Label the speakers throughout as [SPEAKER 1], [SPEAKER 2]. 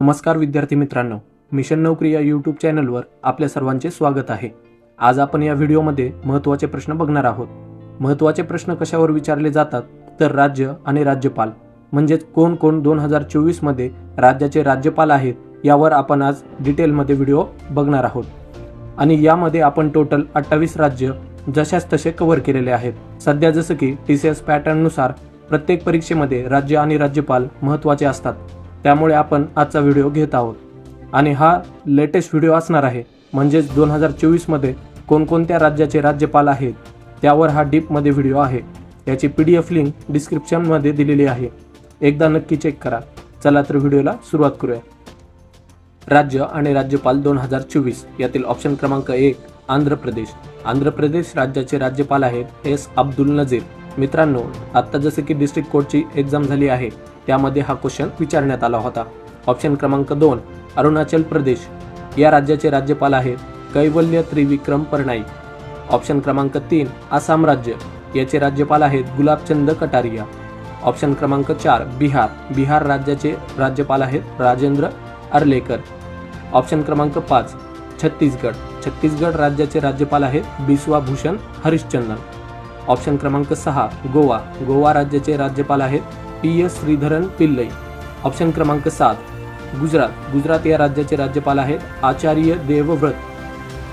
[SPEAKER 1] नमस्कार विद्यार्थी मित्रांनो मिशन नोकरी या यूट्यूब चॅनलवर आपल्या सर्वांचे स्वागत आहे. आज आपण या व्हिडिओमध्ये महत्त्वाचे प्रश्न बघणार आहोत. महत्त्वाचे प्रश्न कशावर विचारले जातात? तर राज्य आणि राज्यपाल म्हणजेच कोण कोण दोन हजार चोवीसमध्ये राज्याचे राज्यपाल आहेत यावर आपण आज डिटेलमध्ये व्हिडिओ बघणार आहोत. आणि यामध्ये आपण टोटल अठ्ठावीस राज्य जशाच तसे कव्हर केलेले आहेत. सध्या जसं की टी सी एस पॅटर्ननुसार प्रत्येक परीक्षेमध्ये राज्य आणि राज्यपाल महत्त्वाचे असतात. त्यामुळे आपण आजचा व्हिडिओ घेत आहोत. आणि हा लेटेस्ट व्हिडिओ असणार आहे म्हणजेच दोन हजार चोवीसमध्ये कोणकोणत्या राज्याचे राज्यपाल आहेत त्यावर हा डीपमध्ये व्हिडिओ आहे. याची पी डी एफ लिंक डिस्क्रिप्शनमध्ये दिलेली आहे. एकदा नक्की चेक करा. चला तर व्हिडिओला सुरुवात करूया. राज्य आणि राज्यपाल दोन हजार चोवीस यातील ऑप्शन क्रमांक एक आंध्र प्रदेश. आंध्र प्रदेश राज्याचे राज्यपाल आहेत एस अब्दुल नजीर. मित्रांनो आत्ता जसं की डिस्ट्रिक्ट कोर्टची एक्झाम झाली आहे त्यामध्ये हा क्वेश्चन विचारण्यात आला होता. ऑप्शन क्रमांक दोन अरुणाचल प्रदेश. या राज्याचे राज्यपाल आहेत कैवल्य त्रिविक्रम परनाई ऑप्शन क्रमांक तीन आसाम राज्य. याचे राज्यपाल आहेत गुलाबचंद कटारिया. ऑप्शन क्रमांक चार बिहार. बिहार राज्याचे राज्यपाल आहेत राजेंद्र अर्लेकर. ऑप्शन क्रमांक पाच छत्तीसगड. छत्तीसगड राज्याचे राज्यपाल आहेत बिस्वा भूषण हरिश्चंदन. ऑप्शन क्रमांक सहा गोवा. गोवा राज्याचे राज्यपाल आहेत P S Sreedharan Pillai. Option क्रमांक सात गुजरात. गुजरात या राज्याचे राज्यपाल आहेत आचार्य देवव्रत.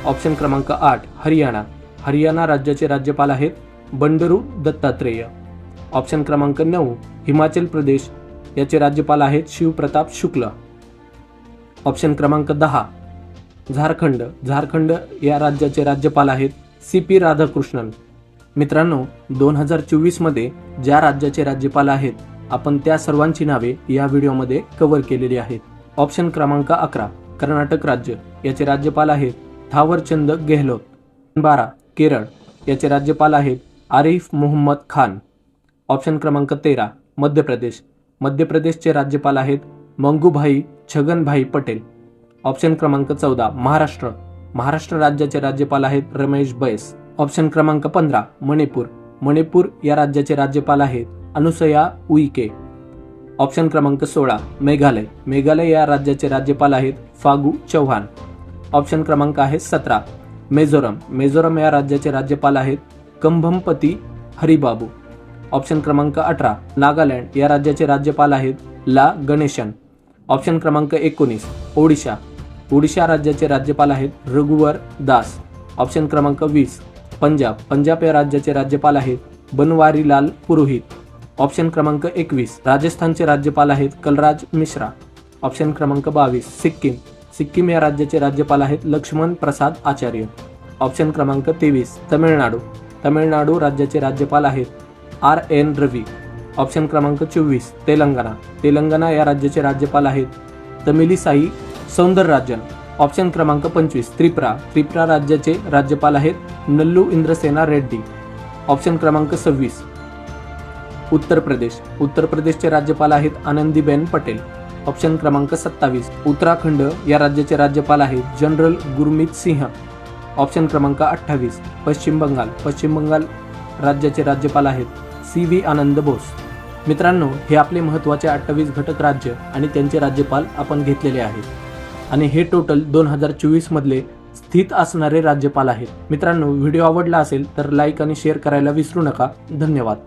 [SPEAKER 1] ऑप्शन क्रमांक आठ हरियाणा. हरियाणा राज्याचे राज्यपाल आहेत बंडरू दत्तात्रेय. ऑप्शन क्रमांक नऊ हिमाचल प्रदेश याचे राज्यपाल आहेत शिवप्रताप शुक्ल. ऑप्शन क्रमांक दहा झारखंड. झारखंड या राज्याचे राज्यपाल आहेत सी पी राधाकृष्णन. मित्रांनो दोन हजार चोवीसमध्ये ज्या राज्याचे राज्यपाल आहेत आपण त्या सर्वांची नावे या व्हिडिओमध्ये कव्हर केलेली आहेत. ऑप्शन क्रमांक अकरा कर्नाटक राज्य. याचे राज्यपाल आहेत थावरचंद गेहलोत. बारा केरळ. याचे राज्यपाल आहेत आरिफ मोहम्मद खान. ऑप्शन क्रमांक तेरा मध्य प्रदेश मध्य प्रदेशचे राज्यपाल आहेत मंगूभाई छगनभाई पटेल. ऑप्शन क्रमांक चौदा महाराष्ट्र. महाराष्ट्र राज्याचे राज्यपाल आहेत रमेश बैस. ऑप्शन क्रमांक पंधरा मणिपूर. मणिपूर या राज्याचे राज्यपाल आहेत अनुसया उईके. ऑप्शन क्रमांक सोळा मेघालय. मेघालय या राज्याचे राज्यपाल आहेत फागू चौहान. ऑप्शन क्रमांक आहे सतरा मेझोरम. मेझोरम या राज्याचे राज्यपाल आहेत कंभमपती हरिबाबू. ऑप्शन क्रमांक अठरा नागालँड या राज्याचे राज्यपाल आहेत ला गणेशन. ऑप्शन क्रमांक एकोणीस ओडिशा. ओडिशा राज्याचे राज्यपाल आहेत रघुवर दास. ऑप्शन क्रमांक वीस पंजाब. पंजाब या राज्याचे राज्यपाल आहेत बनवारीलाल पुरोहित. ऑप्शन क्रमांक एकवीस. राजस्थानचे राज्यपाल आहेत कलराज मिश्रा. ऑप्शन क्रमांक बावीस सिक्कीम. सिक्कीम या राज्याचे राज्यपाल आहेत लक्ष्मण प्रसाद आचार्य. ऑप्शन क्रमांक तेवीस तमिळनाडू. तमिळनाडू राज्याचे राज्यपाल आहेत आर एन रवी. ऑप्शन क्रमांक चोवीस तेलंगणा. तेलंगणा या राज्याचे राज्यपाल आहेत तमिलिसाई सौंदरराजन. ऑप्शन क्रमांक पंचवीस त्रिपुरा. त्रिपुरा राज्याचे राज्यपाल आहेत नल्लू इंद्रसेना रेड्डी. ऑप्शन क्रमांक सव्वीस उत्तर प्रदेश. उत्तर प्रदेशचे राज्यपाल आहेत आनंदीबेन पटेल. ऑप्शन क्रमांक सत्तावीस. उत्तराखंड या राज्याचे राज्यपाल आहेत जनरल गुरमीत सिंह. ऑप्शन क्रमांक अठ्ठावीस. पश्चिम बंगाल. पश्चिम बंगाल राज्याचे राज्यपाल आहेत सी व्ही आनंद बोस. मित्रांनो हे आपले महत्त्वाचे अठ्ठावीस घटक राज्य आणि त्यांचे राज्यपाल आपण घेतलेले आहेत. आणि हे टोटल दोन हजार चोवीसमधले स्थित असणारे राज्यपाल आहेत. मित्रांनो व्हिडिओ आवडला असेल तर लाईक आणि शेअर करायला विसरू नका. धन्यवाद.